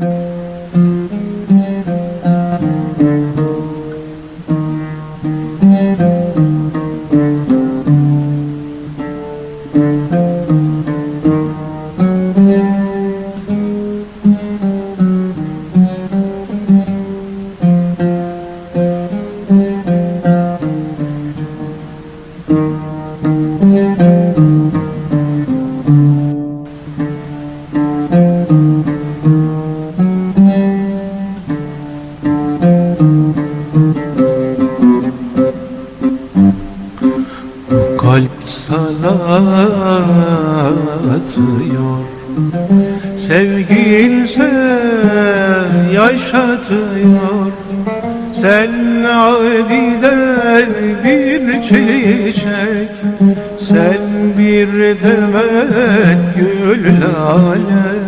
Música Kalp sana atıyor Sevgilse yaşatıyor. Sen adide bir çiçek Sen bir demet gül lale.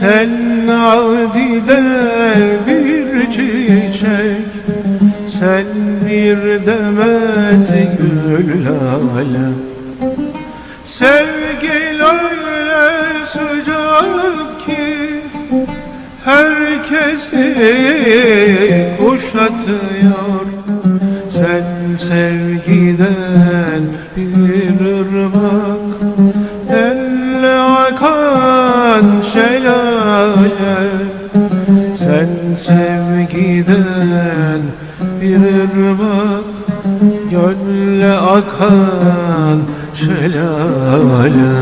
Sen adide sen bir demet gül lale Sevgil öyle sıcak ki Herkesi kuşatıyor. Sen sevgiden bir ırmak Elle akan şelale. Sen sevgiden bir ırmak Gönle akan şelale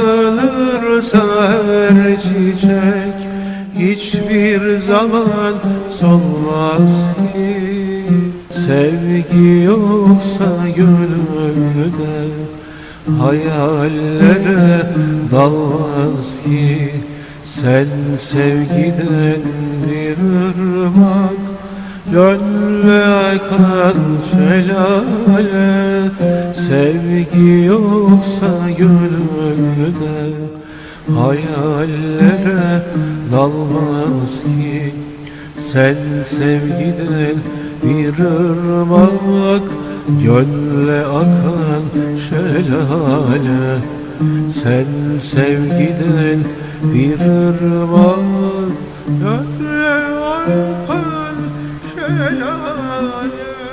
Sulanırsa her çiçek hiçbir zaman solmaz ki. Sevgi yoksa gönülde hayallere dalmaz ki. Sen sevgiden bir ırmak Gönle akan şelale Sevgi yoksa gönülde Hayallere dalmaz ki. Sen sevgiden bir ırmak Gönle akan şelale. Sen sevgiden bir ırmak Gönle akan şelale